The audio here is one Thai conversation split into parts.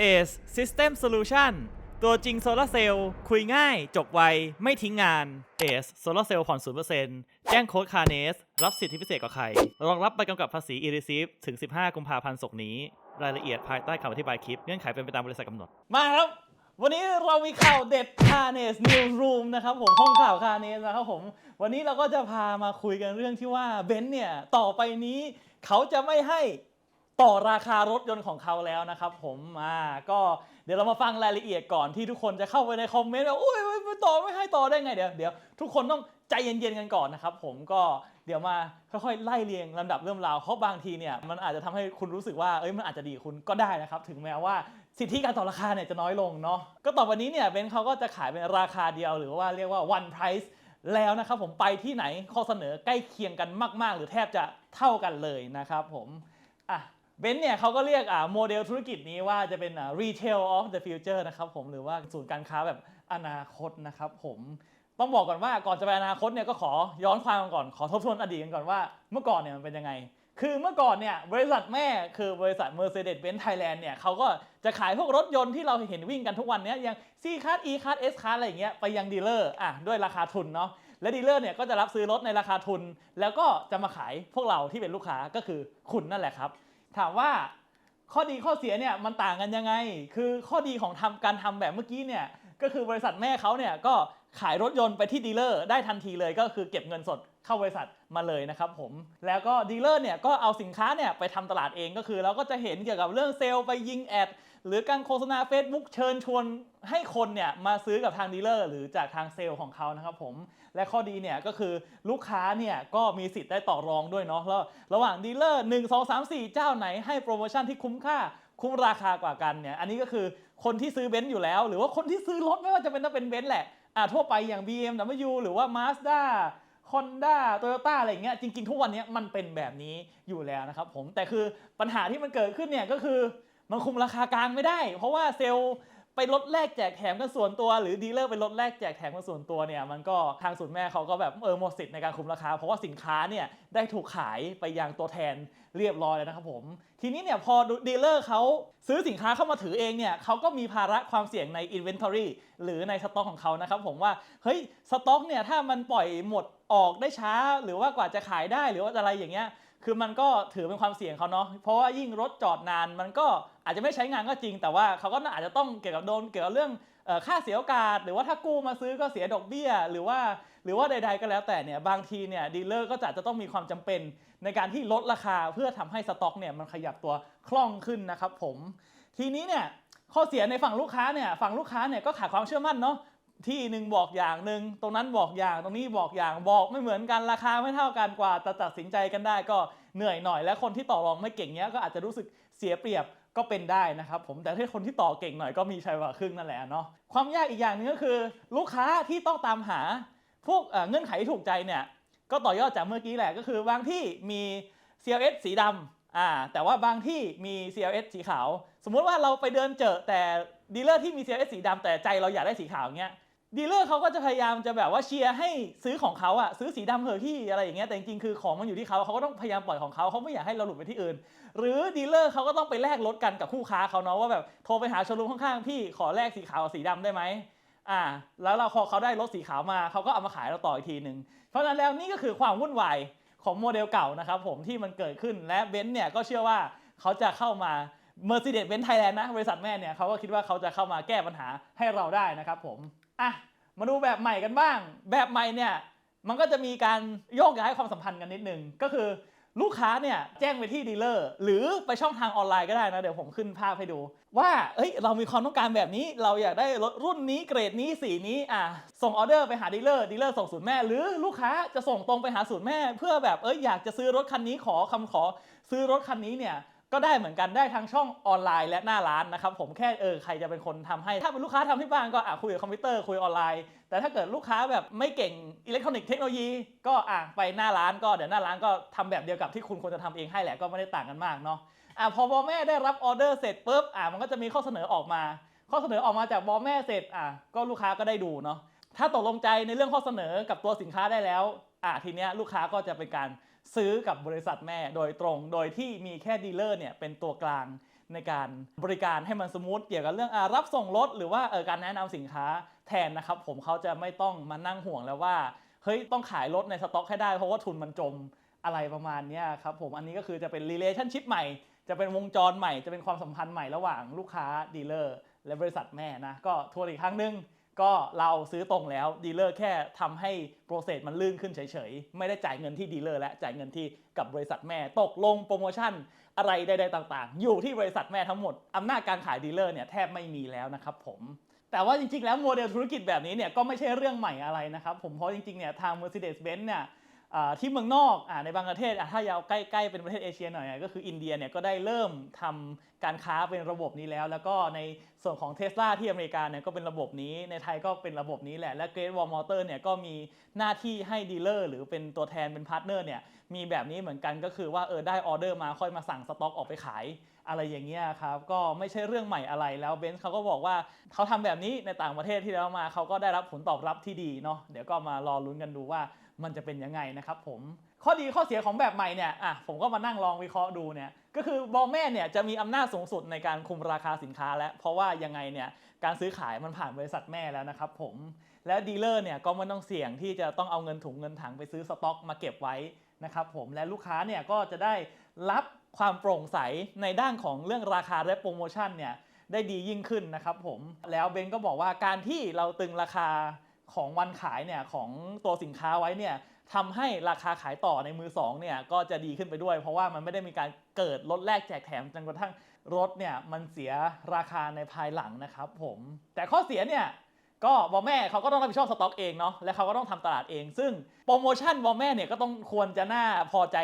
ACE System Solution ตัวจริงโซลาร์เซลล์คุยง่าย จบไว ไม่ทิ้งงาน ACE Solar Cell ผ่อน0%แจ้งโค้ด CARNES รับสิทธิพิเศษกับใคร รองรับใบกำกับภาษี e-receipt ถึง 15 กุมภาพันธ์ศกนี้ รายละเอียดภายใต้คำอธิบายคลิป เงื่อนไขเป็นไปตามบริษัทกำหนด มาครับ วันนี้เรามีข่าวเด็ด CARNES Newsroom นะครับผมห้องข่าว CARNES นะครับผม วันนี้เราก็จะพามาคุยกันเรื่องที่ว่าเบนซ์เนี่ยต่อไปนี้ เขาจะไม่ให้ ต่อราคารถยนต์ของเขาแล้วนะครับผมอ่าก็เดี๋ยวเรามาฟังรายละเอียดก่อนที่ทุกคนจะเข้าไปในคอมเมนต์ว่าโอ้ยไม่ต่อไม่ให้ต่อได้ไงเดี๋ยวเดี๋ยวทุกคนต้องใจเย็นๆกันก่อนนะครับผมก็เดี๋ยวมาค่อยๆไล่เรียงลำดับเรื่องราวเพราะบางทีเนี่ยมันอาจจะทำให้คุณรู้สึกว่าเอ้ยมันอาจจะดีคุณก็ได้นะครับถึงแม้ว่าสิทธิการต่อราคาเนี่ยจะน้อยลงเนาะก็ต่อวันนี้เนี่ยเบนเขาก็จะขายเป็นราคาเดียวหรือว่าเรียกว่า one price แล้วนะครับผมไปที่ไหนข้อเสนอใกล้เคียงกันมาก ๆ หรือแทบจะเท่ากันเลยนะครับผมอะ เบนซ์เนี่ยเขาก็เรียกอ่าโมเดลธุรกิจนี้ว่าจะเป็นอ่า retail of the future นะครับผมหรือว่าศูนย์การค้าแบบอนาคตนะครับผมต้องบอกก่อนว่าก่อนจะไปอนาคตเนี่ยก็ขอย้อนความก่อนขอทบทวนอดีตกันก่อนว่าเมื่อก่อนเนี่ยมันเป็นยังไง คือเมื่อก่อนเนี่ยบริษัทแม่คือบริษัท Mercedes-Benz Thailand เนี่ยเขาก็จะขายพวกรถยนต์ที่เราเห็นวิ่งกันทุกวันเนี้ยอย่าง C Class E Class S Class อะไรอย่างเงี้ยไปยังดีลเลอร์อะด้วยราคาทุนเนาะและดีลเลอร์เนี่ยก็จะรับซื้อรถในราคาทุน แล้วก็จะมาขายพวกเราที่เป็นลูกค้าก็คือคุณนั่นแหละครับ ถามว่าข้อดีข้อเสียเนี่ยมันต่างกันยังไง คือข้อดีของทำการทำแบบเมื่อกี้เนี่ยก็คือบริษัทแม่เขาเนี่ยก็ขายรถยนต์ไปที่ดีลเลอร์ได้ทันทีเลยก็คือเก็บเงินสดเข้าบริษัทมาเลยนะครับผม แล้วก็ดีลเลอร์เนี่ยก็เอาสินค้าเนี่ยไปทำตลาดเองก็คือ เราก็จะเห็นเกี่ยวกับเรื่องเซลล์ไปยิงแอด หรือการโฆษณา Facebook เชิญชวนให้คนเนี่ยมาซื้อกับทางดีลเลอร์หรือจากทางเซลล์ของเขานะครับผมและข้อดีเนี่ยก็คือลูกค้าเนี่ยก็มีสิทธิ์ได้ต่อรองด้วยเนาะแล้วระหว่างดีลเลอร์1 2 3 4 เจ้าไหนให้โปรโมชั่นที่คุ้มค่าคุ้มราคากว่ากันเนี่ยอันนี้ก็คือคนที่ซื้อเบนซ์อยู่แล้ว หรือว่าคนที่ซื้อรถไม่ว่าจะเป็นถ้าเป็นเบนซ์แหละอ่าทั่วไปอย่าง BMW หรือว่า Mazda Honda Toyota อะไรเงี้ยจริง ๆ ทุกวันนี้มันเป็นแบบนี้อยู่แล้วนะครับผมแต่คือปัญหาที่มันเกิดขึ้นเนี่ยก็คือ มันคุมราคากลางไม่ได้ เพราะว่าเซลล์ไปลดแลกแจกแถมกันส่วนตัว หรือดีลเลอร์ไปลดแลกแจกแถมกันส่วนตัวเนี่ยมันก็ทางศูนย์แม่เขาก็แบบเออหมดสิทธิ์ในการคุมราคา เพราะว่าสินค้าเนี่ยได้ถูกขายไปยังตัวแทนเรียบร้อยแล้วนะครับผม ทีนี้เนี่ยพอดีลเลอร์เขาซื้อสินค้าเข้ามาถือเองเนี่ยเขาก็มีภาระความเสี่ยงใน Inventory หรือในสต็อกของเขานะครับผมว่าเฮ้ยสต็อกเนี่ยถ้ามันปล่อยหมดออกได้ช้า หรือว่ากว่าจะขายได้หรือว่าอะไรอย่างเงี้ย คือมันก็ถือเป็นความเสี่ยงเขาเนาะเพราะว่ายิ่งรถจอดนานมันก็อาจจะไม่ใช้งานก็จริง แต่ว่าเขาก็อาจจะต้องเกี่ยวกับโดนเกี่ยวกับเรื่องค่าเสียโอกาส หรือว่าถ้ากู้มาซื้อก็เสียดอกเบี้ย หรือว่าหรือว่าใด ๆ ก็แล้วแต่เนี่ยบางทีเนี่ยดีลเลอร์ก็จะจะต้องมีความจำเป็นในการที่ลดราคาเพื่อทำให้สต็อกเนี่ยมันขยับตัวคล่องขึ้นนะครับผมทีนี้เนี่ยข้อเสียในฝั่งลูกค้าเนี่ยฝั่งลูกค้าเนี่ยก็ขาดความเชื่อมั่นเนาะ ที่หนึ่งบอกอย่างหนึ่งตรงนั้นบอกอย่างตรงนี้บอกอย่างบอกไม่เหมือนกันราคาไม่เท่ากันกว่าจะตัดสินใจกันได้ก็เหนื่อยหน่อย และคนที่ต่อรองไม่เก่งเนี้ยก็อาจจะรู้สึกเสียเปรียบก็เป็นได้นะครับผมแต่ถ้าคนที่ต่อเก่งหน่อยก็มีชัยกว่าครึ่งนั่นแหละเนาะความยากอีกอย่างหนึงก็คือ ลูกค้าที่ต้องตามหา พวกเอ่อเงื่อนไขที่ถูกใจเนี่ยก็ต่อยอดจากเมื่อกี้แหละก็คือบางที่มี CLS สีดำอ่าแต่ว่าบางที่มี CLS สีขาว สมมุติว่าเราไปเดินเจอแต่ดีลเลอร์ที่มี CLS สีดำแต่ใจเราอยากได้สีขาวเงี้ย ดีลเลอร์เขาก็จะพยายามจะแบบว่าเชียร์ให้ซื้อของเขาอะซื้อสีดำเถอะพี่อะไรอย่างเงี้ยแต่จริงๆคือของมันอยู่ที่เขาเขาก็ต้องพยายามปล่อยของเขาเขาไม่อยากให้เราหลุดไปที่อื่น หรือดีลเลอร์เขาก็ต้องไปแลกรถกันกับคู่ค้าเขาเนาะว่าแบบโทรไปหาโชว์รูมข้างๆพี่ขอแลกสีขาวกับสีดำได้ไหมอ่า แล้วเราพอเขาได้รถสีขาวมาเขาก็เอามาขายเราต่ออีกทีหนึ่งเพราะฉะนั้นแล้วนี่ก็คือความวุ่นวายของโมเดลเก่านะครับผมที่มันเกิดขึ้นและเบนซ์เนี่ยก็เชื่อว่าเขาจะเข้ามา Mercedes-Benz Thailand นะบริษัทแม่เนี่ยเขาก็คิดว่าเขาจะเข้ามาแก้ปัญหาให้เราได้นะครับผม อะมาดูแบบใหม่กันบ้าง แบบใหม่เนี่ยมันก็จะมีการโยกย้ายความสัมพันธ์กันนิดนึง ก็คือลูกค้าเนี่ยแจ้งไปที่ดีลเลอร์หรือไปช่องทางออนไลน์ก็ได้นะ เดี๋ยวผมขึ้นภาพให้ดู ว่าเอ้ยเรามีความต้องการแบบนี้ เราอยากได้รถรุ่นนี้เกรดนี้สีนี้อะส่งออเดอร์ไปหาดีลเลอร์ดีลเลอร์ส่งศูนย์แม่ หรือลูกค้าจะส่งตรงไปหาศูนย์แม่ เพื่อแบบเอ้ยอยากจะซื้อรถคันนี้ขอคำขอซื้อรถคันนี้เนี่ย ก็ได้เหมือนกันได้ทั้งช่องออนไลน์และหน้าร้านนะครับผมแค่เออใครจะเป็นคนทำให้ ถ้าเป็นลูกค้าทำที่บ้านก็อะคุยกับคอมพิวเตอร์คุยออนไลน์ แต่ถ้าเกิดลูกค้าแบบไม่เก่งอิเล็กทรอนิกส์เทคโนโลยีก็อะไปหน้าร้านก็เดี๋ยวหน้าร้านก็ทำแบบเดียวกับที่คุณควรจะทำเองให้แหละก็ไม่ได้ต่างกันมากเนาะอะพอบอแม่ได้รับออเดอร์เสร็จปุ๊บอะมันก็จะมีข้อเสนอออกมา ข้อเสนอออกมาจากบอแม่เสร็จอะก็ลูกค้าก็ได้ดูเนาะถ้าตกลงใจในเรื่องข้อเสนอกับตัวสินค้าได้แล้วอะทีเนี้ยลูกค้าก็จะเป็นการ ซื้อกับบริษัทแม่โดยตรง โดยที่มีแค่ดีลเลอร์เนี่ยเป็นตัวกลางในการบริการให้มันสมูทเกี่ยวกับเรื่องอรับส่งรถหรือว่าเออการแนะนำสินค้าแทนนะครับผมเขาจะไม่ต้องมานั่งห่วงแล้วว่าเฮ้ยต้องขายรถในสต็อกให้ได้เพราะว่าทุนมันจมอะไรประมาณนี้ครับผมอันนี้ก็คือจะเป็น relationship ใหม่ จะเป็นวงจรใหม่ จะเป็นความสัมพันธ์ใหม่ระหว่างลูกค้าดีลเลอร์และบริษัทแม่นะก็ทัวนอีกครั้งหนึง ก็เราซื้อตรงแล้วดีลเลอร์แค่ทำให้โปรเซสมันลื่นขึ้นเฉยๆ ไม่ได้จ่ายเงินที่ดีลเลอร์และจ่ายเงินที่กับบริษัทแม่ตกลงโปรโมชั่นอะไรใดๆต่างๆ อยู่ที่บริษัทแม่ทั้งหมดอำนาจการขายดีลเลอร์เนี่ยแทบไม่มีแล้วนะครับผมแต่ว่าจริงๆแล้วโมเดลธุรกิจแบบนี้เนี่ยก็ไม่ใช่เรื่องใหม่อะไรนะครับผมเพราะจริงๆเนี่ยทาง Mercedes-Benz เนี่ย ที่เมืองนอกอในบางประเทศถ้ายาวใกล้ๆเป็นประเทศเอเชียหน่อยก็คืออินเดียเนี่ยก็ได้เริ่มทำการค้าเป็นระบบนี้แล้ว แล้วก็ในส่วนของเท s l a ที่อเมริกาเนี่ยก็เป็นระบบนี้ในไทยก็เป็นระบบนี้แหละ และ Great Wall Motor เนี่ยก็มีหน้าที่ให้ดีลเลอร์หรือเป็นตัวแทนเป็นพาร์ทเนอร์เนี่ยมีแบบนี้เหมือนกันก็คือว่าเออได้ออเดอร์มาค่อยมาสั่งสต็อกออกไปขายอะไรอย่างเงี้ยครับก็ไม่ใช่เรื่องใหม่อะไรแล้วเบนซ์เขาก็บอกว่าเขาทำแบบนี้ในต่างประเทศที่แล้วมาเขาก็ได้รับผลตอบรับที่ดีเนาะเดี๋ยวก็มารอลุ้นกันดูว่า มันจะเป็นยังไงนะครับผมข้อดีข้อเสียของแบบใหม่เนี่ยอะผมก็มานั่งลองวิเคราะห์ดูเนี่ยก็คือบอลแม่เนี่ยจะมีอำนาจสูงสุดในการคุมราคาสินค้า แล้วเพราะว่ายังไงเนี่ยการซื้อขายมันผ่านบริษัทแม่แล้วนะครับผมแล้วดีลเลอร์เนี่ยก็ไม่ต้องเสี่ยงที่จะต้องเอาเงินถุงเงินถังไปซื้อสต็อกมาเก็บไว้นะครับผมและลูกค้าเนี่ยก็จะได้รับความโปร่งใสในด้านของเรื่องราคาและโปรโมชั่นเนี่ยได้ดียิ่งขึ้นนะครับผมแล้วเบนก็บอกว่าการที่เราตึงราคา ของวันขายเนี่ยของตัวสินค้าไว้เนี่ยทำให้ราคาขายต่อในมือสองเนี่ยก็จะดีขึ้นไปด้วย เพราะว่ามันไม่ได้มีการเกิดลดแลกแจกแถมจนกระทั่งรถเนี่ยมันเสียราคาในภายหลังนะครับผมแต่ข้อเสียเนี่ยก็บอแม่เขาก็ต้องรับผิดชอบสต็อกเองเนาะและเขาก็ต้องทำตลาดเอง ซึ่งโปรโมชั่นบอแม่เนี่ยก็ต้องควรจะน่าพอใจ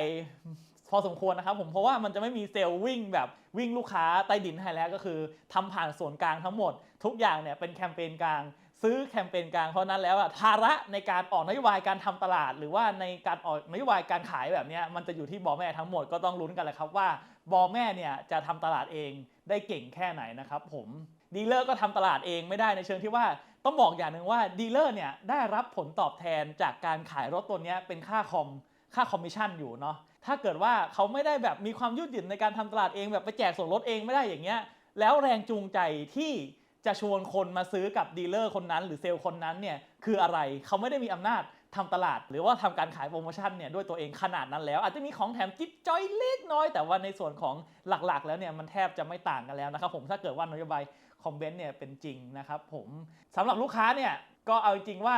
พอสมควรนะครับผมเพราะว่ามันจะไม่มีเซลล์วิ่งแบบวิ่งลูกค้าใต้ดินให้แล้วก็คือทำผ่านส่วนกลางทั้งหมด ทุกอย่างเนี่ยเป็นแคมเปญกลาง ซื้อแคมเปญกลางเพราะนั้นแล้วอะภาระในการออกนโยบายการทำตลาด หรือว่าในการออกนโยบายการขายแบบเนี้ยมันจะอยู่ที่บอแม่ทั้งหมดก็ต้องลุ้นกันแหละครับว่าบอแม่เนี่ยจะทำตลาดเองได้เก่งแค่ไหนนะครับผมดีลเลอร์ก็ทำตลาดเองไม่ได้ในเชิงที่ว่าต้องบอกอย่างหนึ่งว่าดีลเลอร์เนี่ยได้รับผลตอบแทนจากการขายรถตัวเนี้ยเป็นค่าคอมค่าคอมมิชชั่นอยู่เนาะถ้าเกิดว่าเขาไม่ได้แบบมีความยืดหยุ่นในการทำตลาดเองแบบไปแจกส่วนลดเองไม่ได้อย่างเงี้ยแล้วแรงจูงใจที่ จะชวนคนมาซื้อกับดีลเลอร์คนนั้น หรือเซลล์คนนั้นเนี่ยคืออะไรเขาไม่ได้มีอำนาจทำตลาด หรือว่าทำการขายโปรโมชั่นเนี่ยด้วยตัวเองขนาดนั้นแล้ว อาจจะมีของแถมจิ๊บจอยเล็กน้อย แต่ว่าในส่วนของหลักๆ แล้วเนี่ยมันแทบจะไม่ต่างกันแล้วนะครับผมถ้าเกิดว่านโยบายคอมเมนต์เนี่ยเป็นจริงนะครับผมสำหรับลูกค้าเนี่ยก็เอาจริงว่า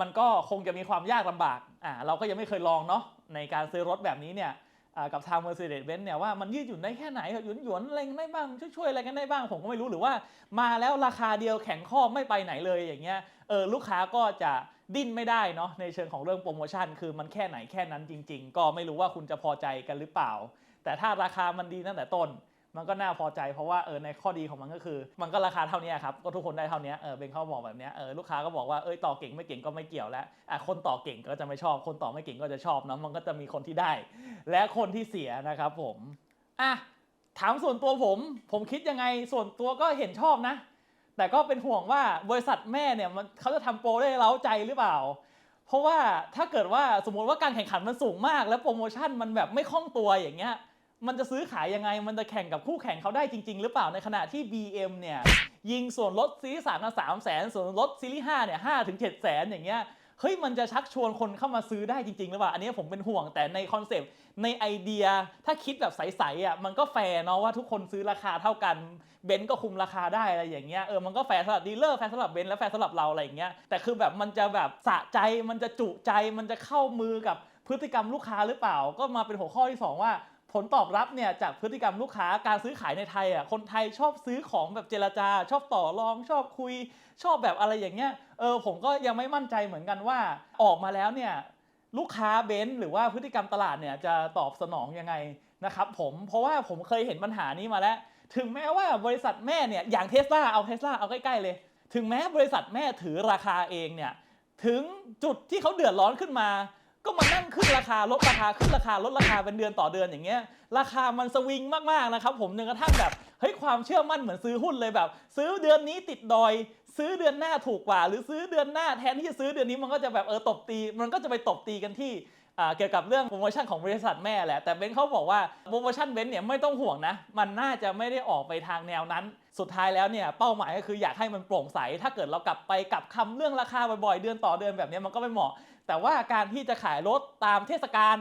มันก็คงจะมีความยากลำบากอ่าเราก็ยังไม่เคยลองเนาะในการซื้อรถแบบนี้เนี่ย กับทาง Mercedes-Benz เนี่ยว่ามันยืดหยุ่นได้แค่ไหนหยุนหยวนๆอะไรกันได้บ้างช่วยๆอะไรกันได้บ้างผมก็ไม่รู้หรือว่า มาแล้วราคาเดียวแข็งข้อไม่ไปไหนเลยอย่างเงี้ยเออลูกค้าก็จะดิ้นไม่ได้เนาะในเชิงของเรื่องโปรโมชั่น คือมันแค่ไหนแค่นั้นจริง ๆ ก็ไม่รู้ว่าคุณจะพอใจกันหรือเปล่า แต่ถ้าราคามันดีตั้งแต่ต้น มันก็น่าพอใจเพราะว่าเออในข้อดีของมันก็คือ มันก็ราคาเท่านี้ครับก็ทุกคนได้เท่านี้เออเบนเขาบอกแบบนี้เออลูกค้าก็บอกว่าเอ้ยต่อเก่งไม่เก่งก็ไม่เกี่ยวแล้วอะคนต่อเก่งก็จะไม่ชอบ คนต่อไม่เก่งก็จะชอบเนอะมันก็จะมีคนที่ได้ และคนที่เสียนะครับผมอะถามส่วนตัวผม ผมคิดยังไงส่วนตัวก็เห็นชอบนะ แต่ก็เป็นห่วงว่าบริษัทแม่เนี่ยมันเขาจะทำโปรได้เล้าใจหรือเปล่า เพราะว่าถ้าเกิดว่าสมมติว่าการแข่งขันมันสูงมาก แล้วโปรโมชั่นมันแบบไม่คล่องตัวอย่างเงี้ย มันจะซื้อขายยังไง มันจะแข่งกับคู่แข่งเขาได้จริง ๆ หรือเปล่าในขณะที่ BM เนี่ยยิงส่วนลดซีรีส์สามมาสามแสนส่วนลดซีรีส์ห้าเนี่ยห้าถึงเจ็ดแสนอย่างเงี้ยเฮ้ยมันจะชักชวนคนเข้ามาซื้อได้จริงๆหรือเปล่า อันนี้ผมเป็นห่วงแต่ในคอนเซปต์ในไอเดียถ้าคิดแบบใสๆอะมันก็แฟร์เนาะว่าทุกคนซื้อราคาเท่ากันเบนซ์ก็คุมราคาได้อะไรอย่างเงี้ยเออมันก็แฟร์สำหรับดีลเลอร์แฟร์สำหรับเบนซ์และแฟร์สำหรับเราอะไรอย่างเงี้ยแต่คือแบบมันจะแบบสะใจมันจะจุใจมันจะเข้ามือกับพฤติกรรมลูกค้าหรือเปล่า ก็มาเป็นหัวข้อที่สองว่า ผลตอบรับเนี่ยจากพฤติกรรมลูกค้าการซื้อขายในไทยอะคนไทยชอบซื้อของแบบเจรจา ชอบต่อรองชอบคุย ชอบแบบอะไรอย่างเงี้ยเออผมก็ยังไม่มั่นใจเหมือนกันว่าออกมาแล้วเนี่ยลูกค้าเบนซ์หรือว่าพฤติกรรมตลาดเนี่ยจะตอบสนองยังไงนะครับผมเพราะว่าผมเคยเห็นปัญหานี้มาแล้ว ถึงแม้ว่าบริษัทแม่เนี่ยอย่างเทสลาเอาเทสลาเอาใกล้ๆเลย ถึงแม้บริษัทแม่ถือราคาเองเนี่ยถึงจุดที่เขาเดือดร้อนขึ้นมา ก็มานั่งขึ้นราคาลดราคาขึ้นราคาลดราคาเป็นเดือนต่อเดือนอย่างเงี้ยราคามันสวิงมากๆนะครับผมจนกระทั่งแบบเฮ้ยความเชื่อมั่นเหมือนซื้อหุ้นเลยแบบ ซื้อเดือนนี้ติดดอย ซื้อเดือนหน้าถูกกว่า หรือซื้อเดือนหน้าแทนที่จะซื้อเดือนนี้มันก็จะแบบเออตบตี มันก็จะไปตบตีกันที่เกี่ยวกับเรื่องโปรโมชั่นของบริษัทแม่แหละ แต่เบนเขาบอกว่าโปรโมชั่นเบนเนี่ยไม่ต้องห่วงนะ มันน่าจะไม่ได้ออกไปทางแนวนั้น สุดท้ายแล้วเนี่ยเป้าหมายก็คืออยากให้มันโปร่งใส ถ้าเกิดเรากลับไปกับคำเรื่องราคาบ่อยๆ เดือนต่อเดือนแบบนี้มันก็ไม่เหมาะ แต่ว่าการที่จะขายรถตามเทศกาล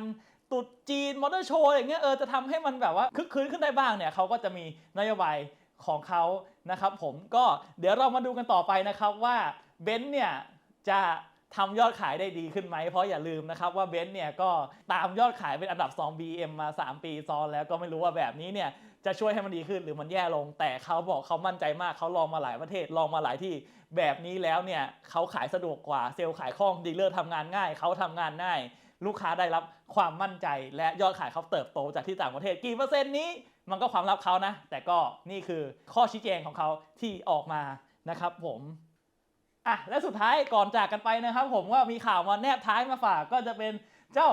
ตรุษจีนมอเตอร์โชว์อย่างเงี้ยเออจะทำให้มันแบบว่าคึกคืนขึ้นได้บ้างเนี่ยเขาก็จะมีนโยบายของเขานะครับผมก็เดี๋ยวเรามาดูกันต่อไปนะครับว่าเบนซ์เนี่ยจะ ทำยอดขายได้ดีขึ้นไหม เพราะอย่าลืมนะครับว่าเบนซ์เนี่ยก็ตามยอดขายเป็นอันดับ 2 BM มา 3 ปีซ้อนแล้วก็ไม่รู้ว่าแบบนี้เนี่ยจะช่วยให้มันดีขึ้นหรือมันแย่ลง แต่เขาบอกเขามั่นใจมากเขาลองมาหลายประเทศลองมาหลายที่แบบนี้แล้วเนี่ยเขาขายสะดวกกว่าเซลล์ขายคล่องดีลเลอร์ทำงานง่ายเขาทำงานง่าย ลูกค้าได้รับความมั่นใจ และยอดขายเขาเติบโตจากที่ต่างประเทศกี่เปอร์เซ็นต์นี้ มันก็ความลับเขานะ แต่ก็นี่คือข้อชี้แจงของเขาที่ออกมานะครับผม อะและสุดท้ายก่อนจากกันไปนะครับ ผมว่ามีข่าวมาแนบท้ายมาฝากก็จะเป็นเจ้า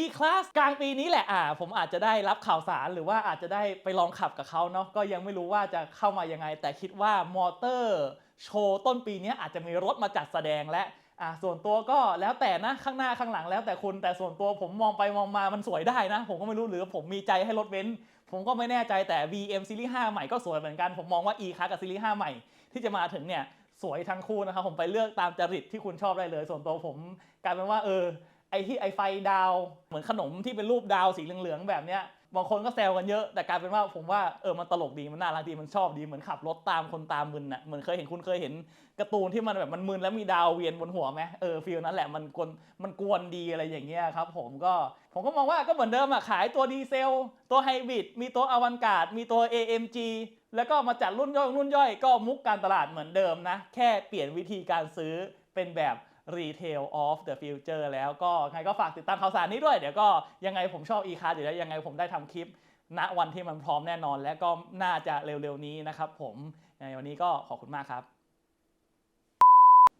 E-Class กลางปีนี้แหละอ่าผมอาจจะได้รับข่าวสารหรือว่าอาจจะได้ไปลองขับกับเขาเนาะก็ยังไม่รู้ว่าจะเข้ามายังไง แต่คิดว่ามอเตอร์โชว์ต้นปีนี้อาจจะมีรถมาจัดแสดงและอะส่วนตัวก็แล้วแต่นะข้างหน้าข้างหลังแล้วแต่คุณแต่ส่วนตัวผมมองไปมองมามันสวยได้นะ ผมก็ไม่รู้หรือผมมีใจให้รถเบนผมก็ไม่แน่ใจแต่ VM Series 5 ใหม่ก็สวยเหมือนกัน ผมมองว่า e c a r กับ Series 5 ใหม่ที่จะมาถึงเนี่ย สวยทั้งคู่นะครับผมไปเลือกตามจริตที่คุณชอบได้เลย ส่วนตัวผมกลายเป็นว่าเออไอที่ไอไฟดาว เหมือนขนมที่เป็นรูปดาวสีเหลืองๆแบบเนี้ยบางคนก็แซวกันเยอะแต่กลายเป็นว่าผมว่าเออมันตลกดีมันน่ารักดีมันชอบดีเหมือนขับรถตามคนตามมึนน่ะเหมือนเคยเห็นคุณเคยเห็นการ์ตูนที่มันแบบมันมึนแล้วมีดาวเวียนบนหัวไหมเออฟีลนั้นแหละมันกวนมันกวนดีอะไรอย่างเงี้ยครับผมก็ผมก็มองว่าก็เหมือนเดิมอะขายตัวดีเซล ตัวไฮบริดมีตัวอวันการ์ดมีตัว AMG แล้วก็มาจัดรุ่นย่อยรุ่นย่อยก็มุกการตลาดเหมือนเดิมนะ แค่เปลี่ยนวิธีการซื้อเป็นแบบ Retail of the Future แล้วก็ไงก็ฝากติดตามข่าวสารนี้ด้วย เดี๋ยวก็ยังไงผมชอบ e-card อยู่แล้วยังไงผมได้ทำคลิป ณวันที่มันพร้อมแน่นอน และก็น่าจะเร็วๆนี้นะครับผมยังไงวันนี้ก็ขอบคุณมากครับ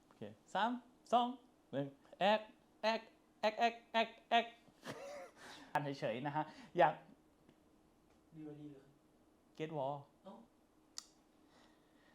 โอเคสามสองหนึ่งแอกแอกแอกแอกแอกแอกอันเฉยๆนะฮะอยากดีกว่าดีเล